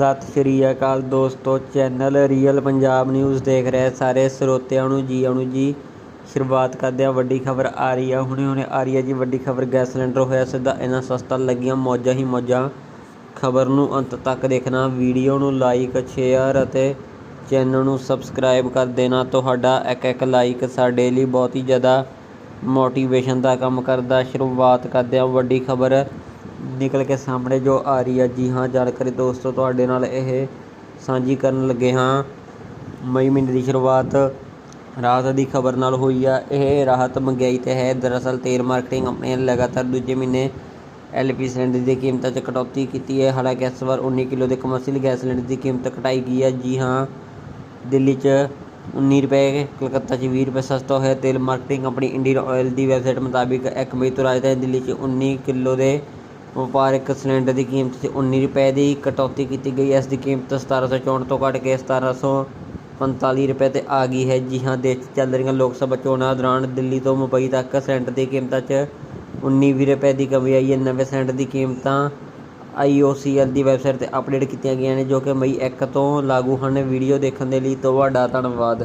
ਸਤਿ ਸ਼੍ਰੀ ਅਕਾਲ ਦੋਸਤੋ, channel real Punjab news ਦੇਖ ਰਹੇ ਸਾਰੇ ਸਰੋਤਿਆਂ ਨੂੰ ਜੀ ਆਣੂ ਜੀ। ਸ਼ੁਰੂਆਤ ਕਰਦੇ ਆ ਵੱਡੀ ਖਬਰ ਆ ਰਹੀ ਆ। ਹੁਣੇ ਹੁਣੇ ਆ ਰਹੀ ਆ ਜੀ ਵੱਡੀ ਖਬਰ, ਗੈਸ ਸਿਲੰਡਰ ਹੋਇਆ ਸਿੱਧਾ, ਇਹਨਾਂ ਸਸਤਾ ਲੱਗੀਆਂ ਮੌਜਾਂ ਹੀ ਮੌਜਾਂ। ਖਬਰ ਨੂੰ ਅੰਤ ਤੱਕ ਦੇਖਣਾ, ਵੀਡੀਓ ਨੂੰ ਲਾਈਕ ਸ਼ੇਅਰ ਅਤੇ ਚੈਨਲ ਨੂੰ ਸਬਸਕ੍ਰਾਈਬ ਕਰ ਦੇਣਾ। ਤੁਹਾਡਾ ਇੱਕ ਇੱਕ ਲਾਈਕ ਸਾਡੇ ਲਈ ਬਹੁਤ ਹੀ ਜ਼ਿਆਦਾ ਮੋਟੀਵੇਸ਼ਨ ਦਾ ਕੰਮ ਕਰਦਾ। ਸ਼ੁਰੂਆਤ ਕਰਦੇ ਆ ਵੱਡੀ ਖਬਰ ਨਿਕਲ ਕੇ ਸਾਹਮਣੇ ਜੋ ਆ ਰਹੀ ਹੈ ਜੀ ਹਾਂ, ਜਾਣਕਾਰੀ ਦੋਸਤੋ, ਤੁਹਾਡੇ ਨਾਲ ਇਹ ਸਾਂਝੀ ਕਰਨ ਲੱਗੇ ਹਾਂ। ਮਈ ਮਹੀਨੇ ਦੀ ਸ਼ੁਰੂਆਤ ਰਾਹਤ ਦੀ ਖਬਰ ਨਾਲ ਹੋਈ ਆ। ਇਹ ਰਾਹਤ ਮਹਿੰਗਾਈ ਤੇ ਹੈ। ਦਰਅਸਲ ਤੇਲ ਮਾਰਕੀਟਿੰਗ ਕੰਪਨੀ ਨੇ ਲਗਾਤਾਰ ਦੂਜੇ ਮਹੀਨੇ ਐਲਪੀ ਸਿਲੰਡਰ ਦੀ ਕੀਮਤਾਂ 'ਚ ਕਟੌਤੀ ਕੀਤੀ ਹੈ। ਹਾਲਾਂਕਿ ਇਸ ਵਾਰ 19 ਕਿਲੋ ਦੇ ਕਮਰਸ਼ੀਅਲ ਗੈਸ ਸਿਲੰਡਰ ਦੀ ਕੀਮਤ ਘਟਾਈ ਗਈ ਹੈ। ਜੀ ਹਾਂ, ਦਿੱਲੀ 'ਚ 19 ਰੁਪਏ, ਕਲਕੱਤਾ 'ਚ 20 ਰੁਪਏ ਸਸਤਾ ਹੋਇਆ। ਤੇਲ ਮਾਰਕੀਟਿੰਗ ਕੰਪਨੀ ਇੰਡੀਅਨ ਆਇਲ ਦੀ ਵੈਬਸਾਈਟ ਮੁਤਾਬਿਕ 1 ਮਈ ਤੋਂ ਰਾਜਧਾਨੀ ਦਿੱਲੀ 'ਚ 19 ਕਿਲੋ ਦੇ ਵਪਾਰਕ ਸਿਲੰਡਰ ਦੀ ਕੀਮਤ 'ਚ 19 ਰੁਪਏ ਦੀ, ਕਟੌਤੀ ਕੀਤੀ ਗਈ। ਹੈ ਇਸ ਦੀ ਕੀਮਤ 1764 ਤੋਂ ਘੱਟ ਕੇ 1745 ਰੁਪਏ ਤੇ ਆ ਗਈ ਹੈ। ਜੀ ਹਾਂ, ਦੇਸ਼ 'ਚ ਚੱਲ ਰਹੀਆਂ ਲੋਕ ਸਭਾ ਚੋਣਾਂ ਦੌਰਾਨ ਦਿੱਲੀ ਤੋਂ ਮੁੰਬਈ ਤੱਕ ਸਿਲੰਡਰ ਦੀ ਕੀਮਤਾਂ 'ਚ 19 ਵੀਹ ਰੁਪਏ ਦੀ ਕਮੀ ਆਈ। ਹੈ ਨਵੇਂ ਸਿਲੰਡਰ ਦੀ ਕੀਮਤਾਂ ਆਈਓਸੀਐਲ ਦੀ ਵੈਬਸਾਈਟ ਤੇ ਅਪਡੇਟ ਕੀਤੀਆਂ ਗਈਆਂ ਨੇ, ਜੋ ਕਿ ਮਈ 1 ਤੋਂ ਲਾਗੂ ਹਨ। ਵੀਡੀਓ ਦੇਖਣ ਦੇ ਲਈ ਤੁਹਾਡਾ ਧੰਨਵਾਦ।